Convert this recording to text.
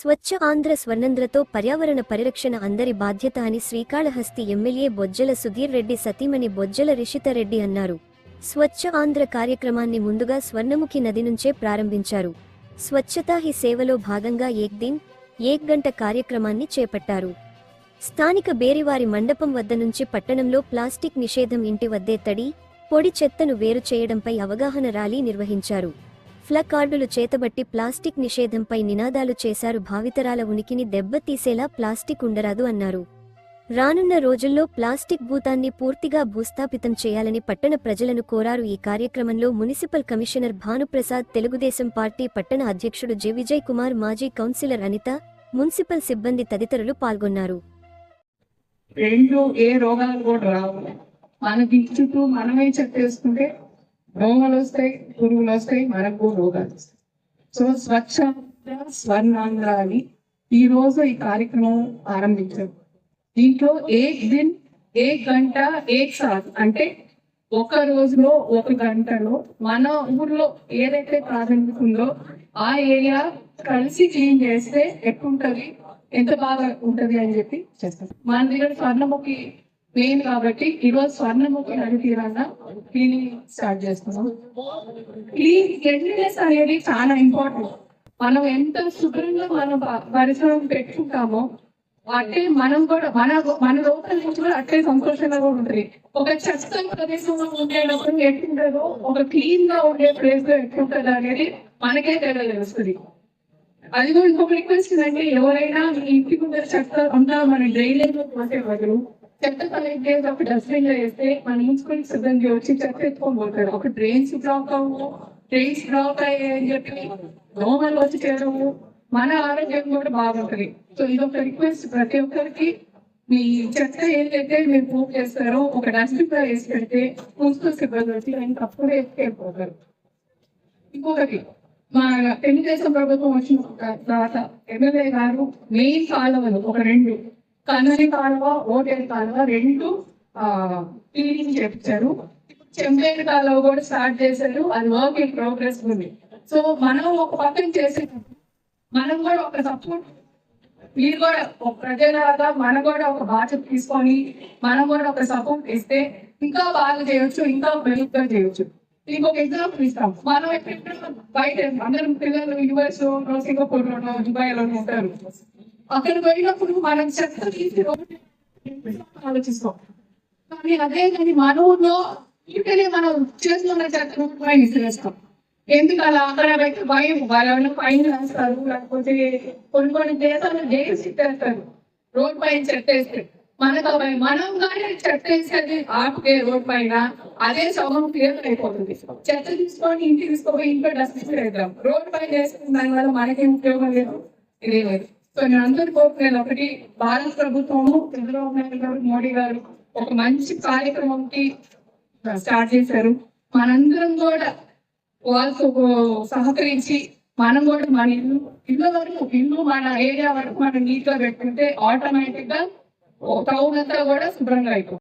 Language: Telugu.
స్వచ్ఛ ఆంధ్ర స్వర్ణంధ్రతో పర్యావరణ పరిరక్షణ అందరి బాధ్యత అని శ్రీకాళహస్తి ఎమ్మెల్యే బొజ్జల సుధీర్ రెడ్డి సతీమణి బొజ్జల రిషితరెడ్డి అన్నారు. స్వచ్ఛ ఆంధ్ర కార్యక్రమాన్ని ముందుగా స్వర్ణముఖి నది నుంచే ప్రారంభించారు. స్వచ్ఛతా హీ సేవలో భాగంగా ఏక్ దిన్ ఏక్ గంట కార్యక్రమాన్ని చేపట్టారు. స్థానిక బేరివారి మండపం వద్ద నుంచి పట్టణంలో ప్లాస్టిక్ నిషేధం ఇంటి వద్దే తడి పొడి చెత్తను వేరు చేయడంపై అవగాహన ర్యాలీ నిర్వహించారు. ఫ్లకార్డులు చేతబట్టి ప్లాస్టిక్ నిషేధంపై నినాదాలు చేశారు భావితరాల ఉనికిని దెబ్బతీసేలా ప్లాస్టిక్ ఉండరాదు అన్నారు. రానున్న రోజుల్లో ప్లాస్టిక్ భూతాన్ని పూర్తిగా భూస్థాపితం చేయాలని పట్టణ ప్రజలను కోరారు ఈ కార్యక్రమంలో municipal commissioner Bhanuprasad Telugu Desam party పట్టణ అధ్యక్షుడు జె. విజయ్ కుమార్ మాజీ కౌన్సిలర్ అనిత మున్సిపల్ సిబ్బంది తదితరులు పాల్గొన్నారు. రెండు ఏ రోగాలు కూడా రావు. మనకి చుట్టూ మనమే చెక్ చేసుకుంటే దోమలు వస్తాయి పురుగులు వస్తాయి మనకు రోగాలు వస్తాయి సో స్వచ్ఛ స్వర్ణాంధ్ర అని ఈ రోజు ఈ కార్యక్రమం ఆరంభించారు దీంట్లో ఏ దిన్ ఏక్ గంట ఏ సార్ అంటే ఒక రోజులో ఒక గంటలో మన ఊర్లో ఏదైతే ప్రాధాన్యత ఉందో ఆ ఏరియా కలిసి క్లీన్ చేస్తే ఎట్టుంటది ఎంత బాగా ఉంటది అని చెప్పి చేస్తాం మన దగ్గర స్వర్ణముఖి మెయిన్ కాబట్టి ఈరోజు స్వర్ణముఖి నది తీరాన క్లీనింగ్ స్టార్ట్ చేస్తున్నాం. క్లీన్ క్లీన్లీనెస్ అనేది చాలా ఇంపార్టెంట్ మనం ఎంత శుభ్రంగా మనం పరిశ్రమ పెట్టుకుంటామో అట్టే మనం కూడా మన మన లోపల నుంచి కూడా అట్టే సంతోషంగా కూడా ఉంటుంది. ఒక చక్కని ప్రదేశంలో ఉండేటప్పుడు ఎట్లుంటుందో ఒక క్లీన్గా ఉండే ప్లేస్లో ఎట్లుంటుందో అనేది మనకే తెలియజేస్తుంది. అది కూడా ఇంకొక రిక్వెస్ట్ అంటే ఎవరైనా మీ ఇంటి ముందర చెత్త ఉంటా మన డ్రైనేజ్లో బదులు చెత్త కలెక్ట్ చేసి ఒక డస్ట్బిన్లో వేస్తే మన మున్సిపల్ సిబ్బంది వచ్చి చెత్త ఎత్తుకొని పోతారు ఒక డ్రైన్స్ బ్లాక్ అవ్వు డ్రైన్స్ బ్లాక్ అయ్యాయని చెప్పి దోమలు వచ్చి చేరవు. మన ఆరోగ్యం కూడా బాగుంటుంది. సో ఇది ఒక రిక్వెస్ట్ ప్రతి ఒక్కరికి. మీ చెత్త ఏదైతే మీరు ప్రూవ్ చేస్తారో ఒక డస్ట్బిన్లో వేసి పెడితే మున్సిపల్ సిబ్బంది వచ్చి ఆయన తప్పుడే ఎత్తుకెళ్ళిపోతారు. ఇంకొకటి మా తెలుగుదేశం ప్రభుత్వం వచ్చిన తర్వాత ఎమ్మెల్యే గారు మెయిన్ కాలువలు ఒక రెండు కన్నడి కాలువ ఓటేరు కాలువ రెండు క్లీనింగ్ చేపించారు. చెంపేరు కాలువ కూడా స్టార్ట్ చేశారు. అది వర్క్ ఇన్ ప్రోగ్రెస్ ఉంది. సో మనం ఒక పక్కన చేసే మనం కూడా ఒక సపోర్ట్ మీరు కూడా ఒక ప్రజలాగా మనం కూడా ఒక బాధ్యత తీసుకొని మనం కూడా ఒక సపోర్ట్ ఇస్తే ఇంకా బాగా చేయొచ్చు ఇంకా మెరుగ్గా చేయొచ్చు. ఇంకొక ఎగ్జాంపుల్ ఇస్తాం. మనం ఎక్కడ బయట అందరం పిల్లలు యూఎస్ సింగపూర్ లోనో దుబాయ్ లోనో ఉంటారు. అక్కడ పోయినప్పుడు మనం చెత్త ఆలోచిస్తాం. కానీ అదే కానీ మన ఇంటనే మనం చేస్తున్న చెత్త రోడ్డు పైన విసిరేస్తాం. ఎందుకు అలా అక్కడ అయితే భయం? వాళ్ళ పైన వేస్తారు లేకపోతే కొన్ని కొన్ని దేశాలు జైలు సిట్టేస్తారు రోడ్ పైన చెత్త వేస్తే మనకు మనం కానీ చెత్త వేసేది ఆపితే రోడ్ పైన అదే సగం క్లియర్ అయిపోతుంది. చెత్త తీసుకొని ఇంటికి తీసుకొని ఇంట్లో డస్ట్బిన్ వేద్దాం రోడ్ పైన వేసుకున్న దాని వల్ల మనకేం ఉపయోగం లేదు? ఇది సో నేను అందరూ కోరుకునేది ఒకటి భారత ప్రభుత్వము చంద్రబాబు నాయుడు గారు మోడీ గారు ఒక మంచి కార్యక్రమంకి స్టార్ట్ చేశారు. మనందరం కూడా వాళ్ళతో సహకరించి మనం కూడా మన ఇల్లు ఇళ్ళ వరకు ఇల్లు మన ఏరియా వరకు మనం నీట్గా పెట్టుకుంటే ఆటోమేటిక్గా టౌన్ అంతా కూడా శుభ్రంగా అయిపోతుంది